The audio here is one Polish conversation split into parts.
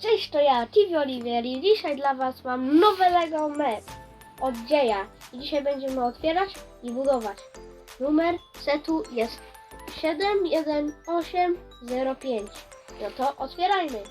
Cześć, to ja, TV Oliver i dzisiaj dla Was mam nowe Lego Map od Dzieja. I dzisiaj będziemy otwierać i budować. Numer setu jest 71805. No to otwierajmy.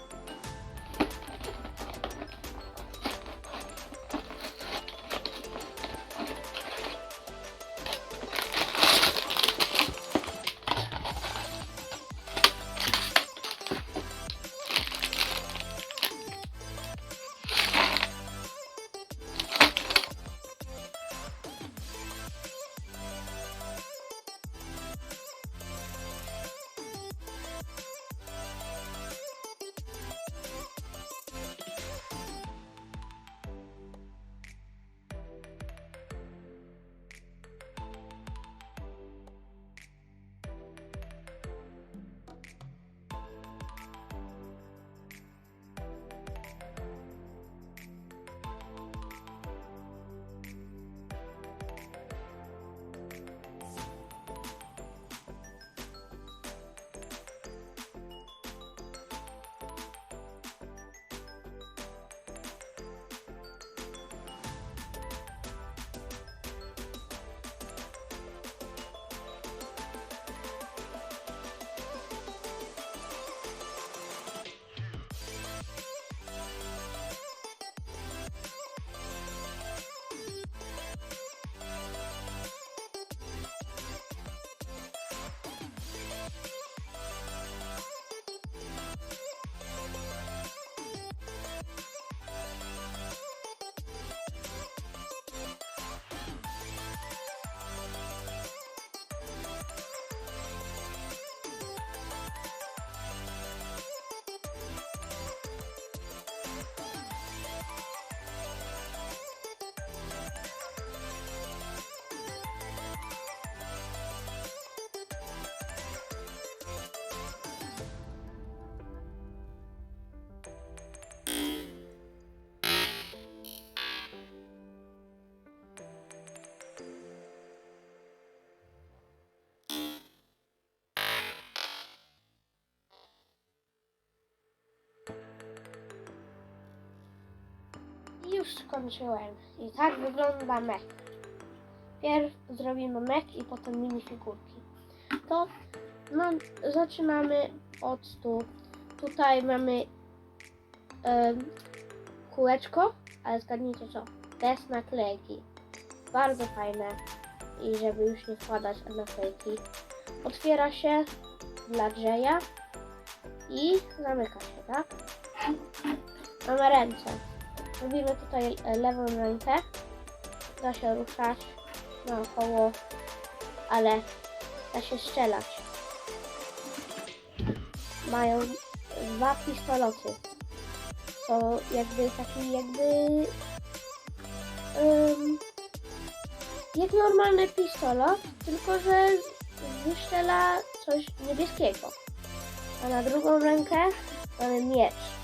Już skończyłem. I tak wygląda mech. Pierw zrobimy mech i potem minifigurki. To no, zaczynamy od stu. Tutaj mamy em, kółeczko, ale zgadnijcie co? Bez naklejki. Bardzo fajne. I żeby już nie wkładać naklejki. Otwiera się dla Jaya i zamyka się, tak? Mamy ręce. Robimy tutaj e, lewą rękę. Da się ruszać naokoło, ale da się strzelać. Mają dwa pistolety. To jakby taki jakby ym, jak normalny pistolet, tylko że wystrzela coś niebieskiego. A na drugą rękę mamy miecz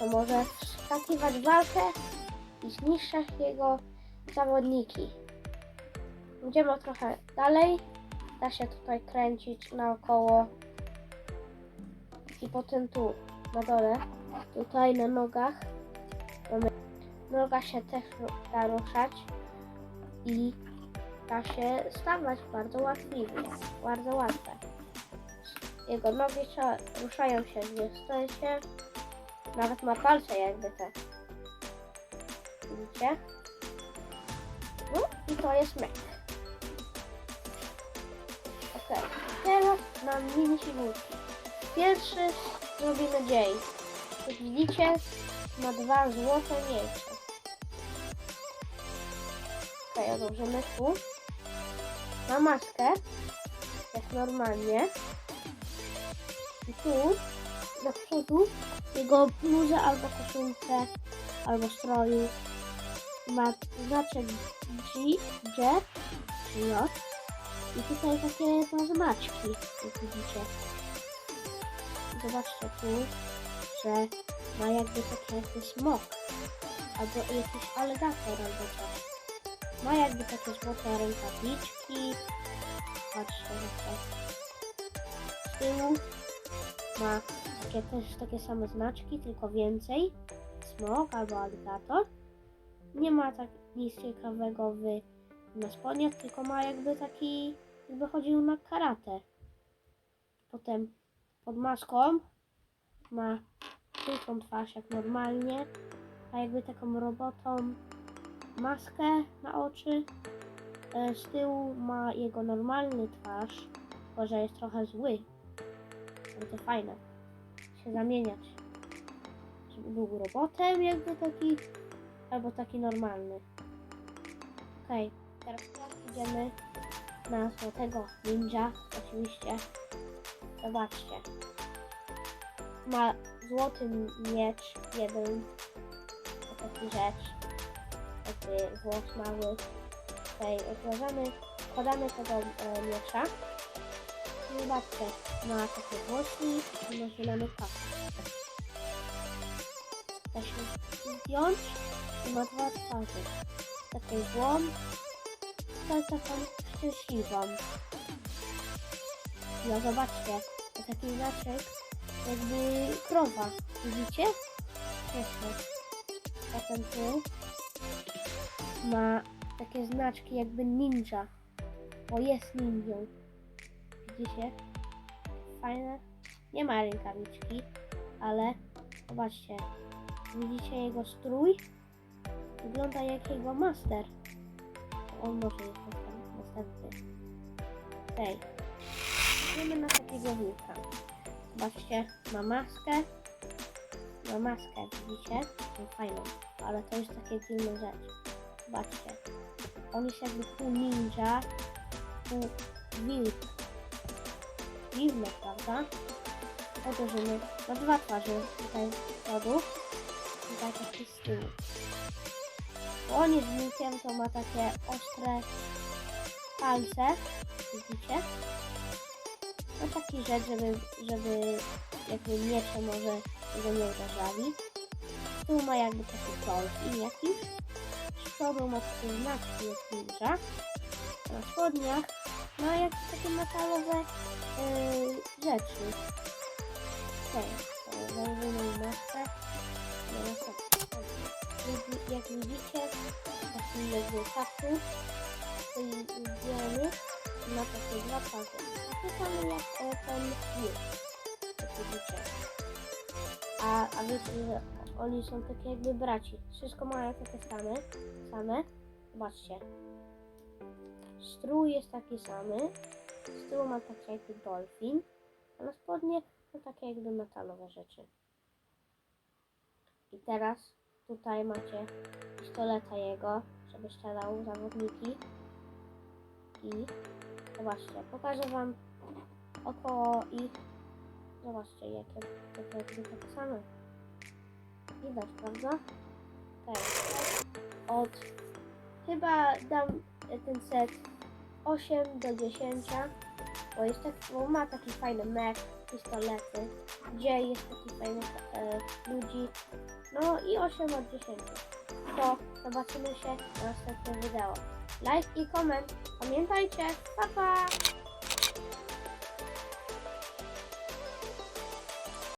to może wskakiwać w walkę i zniszczać jego zawodniki. Idziemy trochę dalej. Da się tutaj kręcić naokoło. I potem tu, na dole, tutaj na nogach. Noga się też da ruszać i da się stawać bardzo łatwiwie, bardzo łatwe. Jego nogi ruszają się, nie stoją się nawet ma palce jakby te. Widzicie? No i to jest mech. Ok, teraz mam mini figurki. Pierwszy zrobimy dzień. Jak widzicie, ma dwa złote miecze. Ok, odłożymy tu. Ma maskę, jak normalnie. I tu, do przodu, jego bluzę albo koszulkę, albo stroju. Ma znaczek G, czy J. I tutaj takie ma znaczki, jak widzicie. Zobaczcie tu, że ma jakby taki jakby smok. Albo jakiś aligator albo coś. Ma jakby takie złote rękawiczki. Patrzcie na to. Z tyłu ma takie też takie same znaczki, tylko więcej. Smok albo aligator. Nie ma tak nic ciekawego w, na spodniach, tylko ma jakby taki, jakby chodził na karate. Potem pod maską ma tylko twarz jak normalnie, a jakby taką robotą maskę na oczy. E, Z tyłu ma jego normalny twarz, tylko że jest trochę zły. Ale to fajne. Się zamieniać. Żeby był robotem jakby taki, albo taki normalny. Okej, teraz idziemy na złotego ninja, oczywiście. Zobaczcie. Ma złoty miecz, jeden. To taki rzecz. Taki włos mały. Tutaj odkładamy, wkładamy tego e, miecza. Zobaczcie, ma takie włoski i ma zielony pas. Da się zdjąć i ma dwa twarze. Taką złą, to taką szczęśliwą. No zobaczcie, to taki znaczek jakby krowa. Widzicie? Proszę. Potem tu ma takie znaczki jakby ninja. Bo jest ninją. Widzicie? Fajne. Nie ma rękawiczki, ale zobaczcie. Widzicie jego strój? Wygląda jak jego master. On może jest następ- następny. Okej. Idziemy na takiego wilka. Zobaczcie, ma maskę. Ma maskę, widzicie? Tą fajną. Ale to jest takie dziwna rzecz. Zobaczcie. On jest jakby pół ninja, pół wilk. Dziwne, prawda? Uderzymy na dwa twarze. Tutaj z przodu. Tutaj taki z tyłu. Jest wilkiem, to ma takie ostre palce. Widzicie? No taki rzecz, żeby, żeby jakby miecze może jego nie uderzali. Z tyłu ma jakby taki dolfin jakiś. Z przodu ma takie znaki jak ninja. Na spodniach ma jakieś takie metalowe yy, rzeczy. Okay. założymy maskę. No, maskę. Widzi- Jak widzicie, taki jakby kaptur stoi zdjęty ma takie dwa twarze. Takie same jak e, ten wilk. Jak widzicie. A, a wiecie, że oni są takie jakby braci. Wszystko mają takie same. same. Zobaczcie. Strój jest taki samy. Z tyłu ma taki jakby dolfin. A na spodnie to takie jakby metalowe rzeczy. I teraz tutaj macie pistoleta jego, żeby strzelał zawodniki. I zobaczcie, pokażę wam około ich. Zobaczcie, jakie to jakby tak same. Widać, prawda? Okej. Od chyba dam ten set 8 do 10, bo jest tak, bo ma taki fajny mech, pistolety, gdzie jest taki fajny e, ludzi. No i 8 od 10. To zobaczymy się na następnym wideo. Like i koment. Pamiętajcie, pa pa!